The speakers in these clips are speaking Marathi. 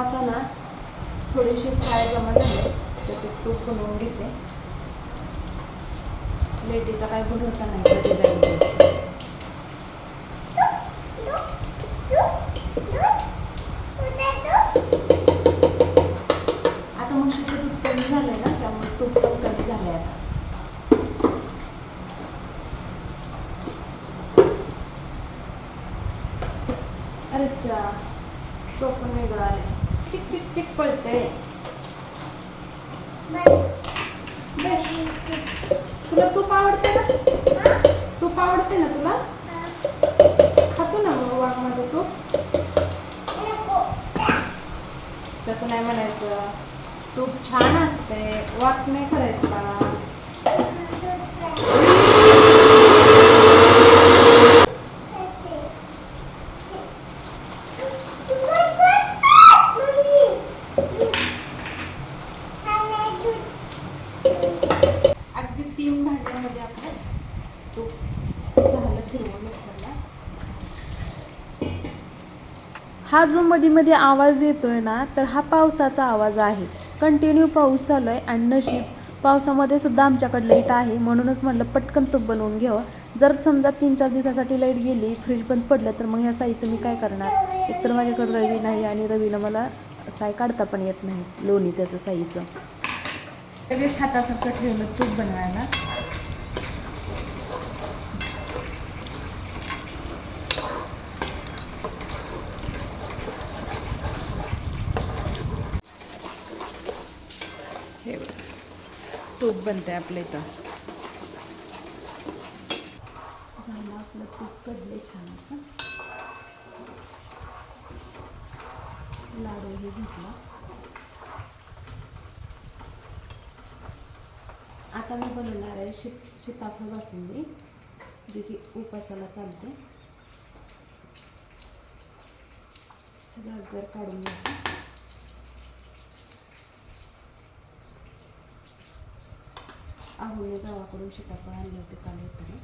हाताला थोडीशी साय जमा झाली त्याचं तूप बनवून घेते. लेटीचा काय भरोसा नाही कधी जाईल आता मग दूध कमी झालंय ना त्यामुळे तूप पण कमी झालंय आता. अरे तो पण वेगळं आले चिक चिक पळते तुला तूप आवडते ना तूप आवडते ना तुला? खातो ना वाघ माझं तूप. तसं नाही म्हणायचं. तूप छान असते वाक नाही करायचं का अगदी तीन भांड्यामध्ये आपण तूप झालं फिरवून मिक्सरला हा जो मध्ये मध्ये आवाज येतोय ना तर हा पावसाचा आवाज आहे. कंटिन्यू पाऊस चालू आहे आणि नशीब पावसामध्ये सुद्धा आमच्याकडे लाइट आहे. म्हणूनच म्हटलं पटकन तूप बनवून घ्यावं जर समजा तीन चार दिवसासाठी लाइट गेली फ्रीज बंद पडलं तर मग ह्या साईचं मी काय करणार? एकतर माझ्याकडे रवी नाही आणि रवीला मला साय काढता पण येत नाही. लोणी त्याचं साईचं. लगेच हातासारखं ठेवलं तूप बनवायला. तूप बनते आपल्या इथं. झालं आपलं तूप कडले छान असं. लाडू हे झुकला आता मी बनवणार आहे शी शिताफळ बासुंदी जे की उपासाला चालते. सगळं घर काढून घ्यायचं. आहोने गावाकडून सीताफळ आणले होते काल येताना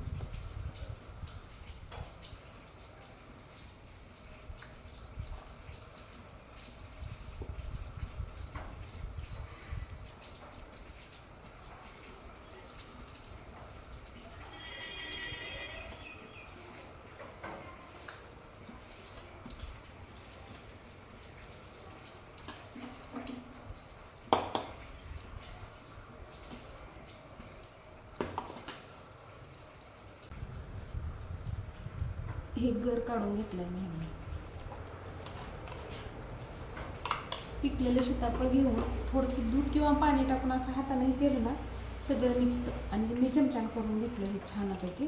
हे घर काढून घेतलंय मी. ह्यांनी पिकलेलं सीताफळ घेऊन थोडंसं दूध किंवा पाणी टाकून असं हाताने केलं ना सगळं निघतं. आणि मी चमच्यानं करून घेतलं हे छानपैकी.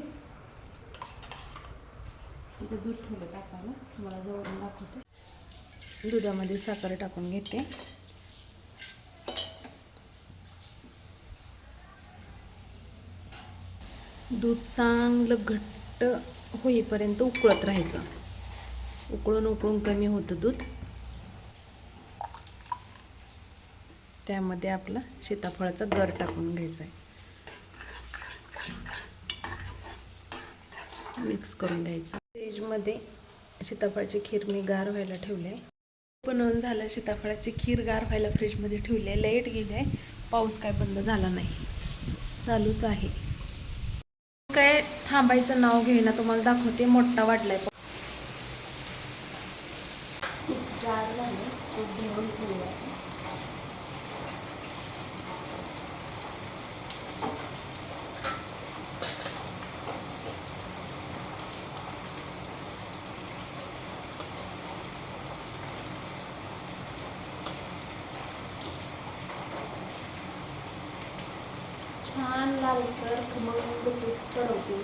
तिथं दूध ठेवलं टाकायला. तुम्हाला जवळून दाखवते. दुधामध्ये साखर टाकून घेते. दूध चांगलं घट्ट होईपर्यंत उकळत राहायचं. उकळून उकळून कमी होतं दूध. त्यामध्ये आपला सीताफळाचा गर टाकून घ्यायचा आहे मिक्स करून घ्यायचं. फ्रीजमध्ये सीताफळाची खीर मी गार व्हायला ठेवली आहे. बनवून झालं सीताफळाची खीर गार व्हायला फ्रीजमध्ये ठेवली आहे. लाइट गेली आहे. पाऊस काय बंद झाला नाही. चालूच आहे. काय थांबायचं नाव घेईना तुम्हाला दाखवते मोठा वाटलाय. पण जाड झाले खूप घेऊन ठेवले आहे. छान लालसर खमंग तूप कडवते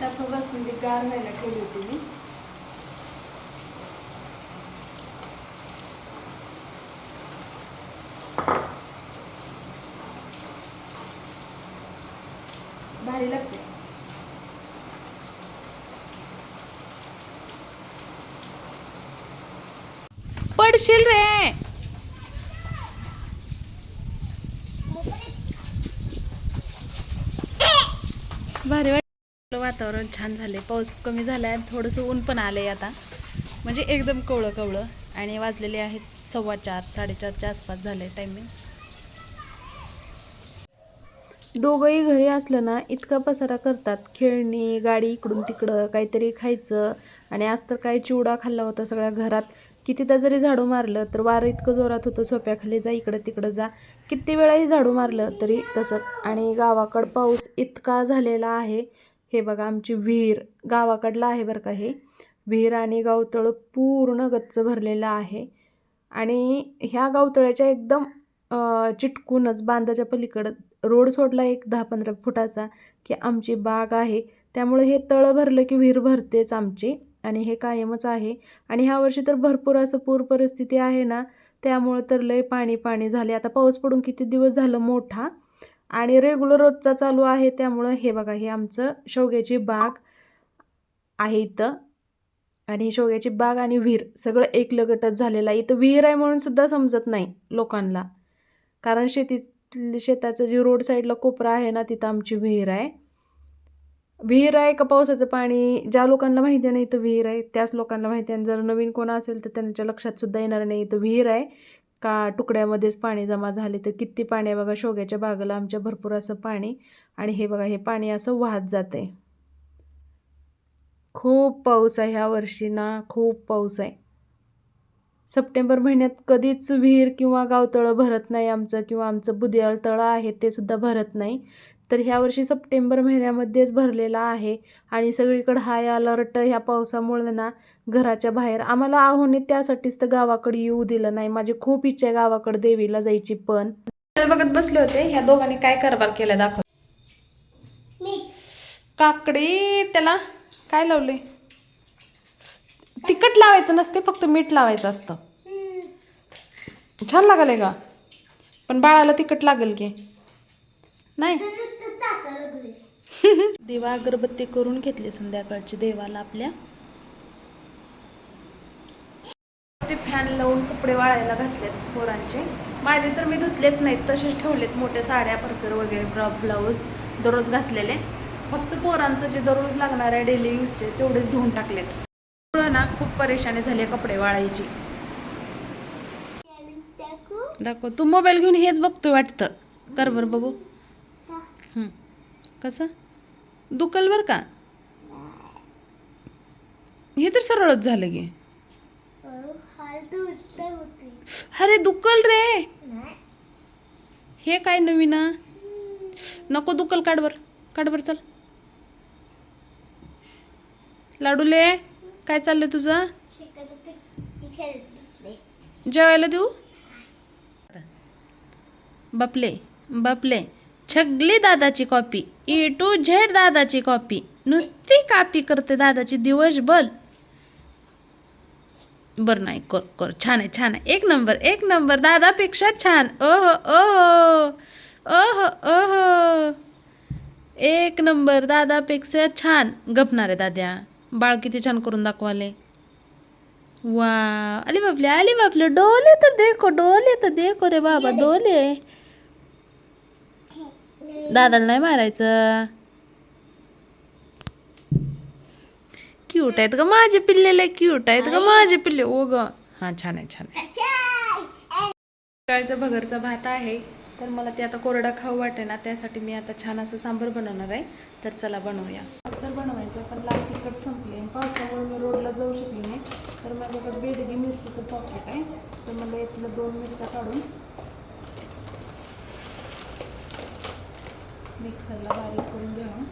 मी बासुंदी गार व्हायला केली होती मी भारी लागते. पडशील रे भारी वाटलं वातावरण छान झालंय. पाऊस कमी झालाय थोडंसं ऊन पण आलंय आता. म्हणजे एकदम कवळं कवळं आणि वाजलेले आहेत सव्वा चार साडेचारच्या आसपास झाले टायमिंग दोघंही घरी असलं ना इतका पसारा करतात. खेळणी गाडी इकडून तिकडं काहीतरी खायचं. आणि आज तर काही चिवडा खाल्ला होता सगळ्या घरात. कितीदा जरी झाडू मारलं तर वारं इतकं जोरात होतं सोप्याखाली जा इकडं तिकडं जा. किती वेळाही झाडू मारलं तरी तसंच. आणि गावाकडं पाऊस इतका झालेला आहे हे बघा आमची विहीर गावाकडलं आहे बरं का हे. विहीर आणि गावतळं पूर्ण गच्च भरलेलं आहे. आणि ह्या गावतळ्याच्या एकदम चिटकूनच बांधाच्या पलीकडं रोड सोडला एक दहा पंधरा फुटाचा की आमची बाग आहे. त्यामुळे हे तळं भरलं की विहीर भरतेच आमची. आणि हे कायमच आहे. आणि ह्या वर्षी तर भरपूर असं पूर परिस्थिती आहे ना त्यामुळं तर लय पाणी पाणी झाले. आता पाऊस पडून किती दिवस झालं मोठा? आणि रेग्युलर रोजचा चालू आहे त्यामुळं हे बघा हे आमचं शेवग्याची बाग आहे इथं. आणि शेवग्याची बाग आणि विहीर सगळं एक लगटच झालेलं आहे. इथं विहीर आहे म्हणून सुद्धा समजत नाही लोकांना. कारण शेतीतली शेताचं जे रोड साईडला कोपरा आहे ना तिथं आमची विहीर आहे. विहीर आहे का पावसाचं पाणी? ज्या लोकांना माहिती आहे ना इथं विहीर आहे. त्याच लोकांना माहिती आहे. आणि जर नवीन कोण असेल तर त्यांच्या लक्षात सुद्धा येणार नाही. इथं विहीर आहे. का तुकड्यामध्येच पाणी जमा झाले तर किती पाणी आहे बघा शोग्याच्या बागेला आमच्या भरपूर असं पाणी. आणि हे बघा हे पाणी असं वाहत जाते खूप पाऊस आहे ह्या वर्षी ना खूप पाऊस आहे. सप्टेंबर महिन्यात कधीच विहीर किंवा गावतळं भरत नाही आमचं किंवा आमचं बुदियाळ तळं आहे ते सुद्धा भरत नाही. तर ह्या वर्षी सप्टेंबर महिन्यामध्येच भरलेला आहे. आणि सगळीकडं हाय अलर्ट ह्या पावसामुळे ना घराच्या बाहेर. आम्हाला आहोने त्यासाठीच तर गावाकडे येऊ दिलं नाही. माझी खूप इच्छा आहे गावाकडे देवीला जायची पण. बघत बसले होते. ह्या दोघांनी काय कारभार केला दाखव. काकडी त्याला काय लावले तिखट लावायचं नसते फक्त मीठ लावायचं असतं. छान लागले का? पण बाळाला तिखट लागेल की? नाही? दिवा अगरबत्ती करून घेतली संध्याकाळची देवाला आपल्या. ते फॅन लावून कपडे वाळायला घातलेत पोरांचे. माझे तर मी धुतलेच नाहीत तसेच ठेवलेत मोठ्या साड्या परकर वगैरे ब्रा ब्लाऊज दररोज घातलेले. फक्त पोरांचं जे दररोज लागणार आहे डेली यूजचे तेवढेच धुवून टाकलेत. ना खूप परेशानी झाली कपडे वाळायची. दाखव तू मोबाईल घेऊन हेच बघतोय वाटतं. कर बरं बघू. हं. कसं? दुखल बर का? हे तर सरळच झालं की. अरे दुखल रे! हे काय नवीन? आ? नको दुखल काढ बर काढ बर चल. लाडूले काय चाललंय तुझं? जेवायला देऊ? बापले बापले. छगली दादाची कॉपी ए टू झेड दादाची कॉपी नुसती कापी करते दादाची दिवसभर. बरं नाही कर कर छान आहे छान आहे. एक नंबर एक नंबर दादापेक्षा छान. ओहो ओहो ओहो ओहो. एक नंबर दादापेक्षा छान. गपणार आहे दाद्या. बाळ किती छान करून दाखवाले. वा अरे बापले अरे बापले डोले तर देखो डोले तर देखो रे बाबा डोले. दादाला नाही मारायचं. क्यूट आहेत ग माझे पिल्लेले क्यूट आहेत ग माझे पिल्ले. ओ ग. हा छान आहे छान आहे. सकाळचा भगरचा भात आहे. तर मला ते आता कोरडा खाऊ वाटे ना त्यासाठी मी आता छान असं सांबर बनवणार आहे. तर चला बनवूया. तर बनवायचं पण लाल तिखट संपले. पावसामुळे मी रोडला जाऊ शकले नाही. तर माझ्याकडे बेडगी मिरचीचं पॉकेट आहे. तर मला यातलं दोन मिरच्या काढून मिक्सरला बारीक करून घेऊ.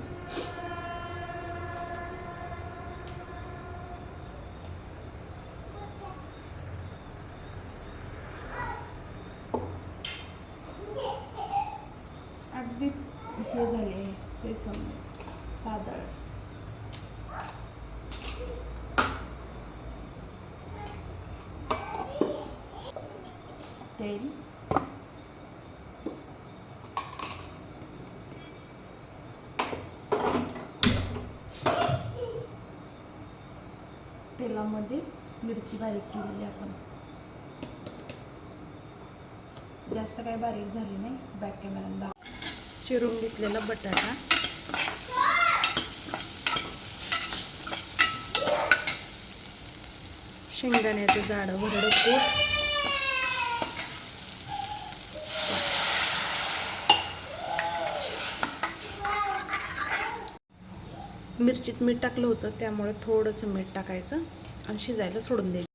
अगदी हे झाले सेसम सादळ. तेल. मिरची बारीक केलेली आपण. जास्त काय बारीक झाली नाही बॅक कॅमेरा दाख चिरून घेतलेला बटाटा. शेंगदाण्याचं जाडं भरडं कूट मिरचीत मीठ टाकलं होतं त्यामुळे थोडंसं मीठ टाकायचं. आणि शिजायला सोडून द्यायची.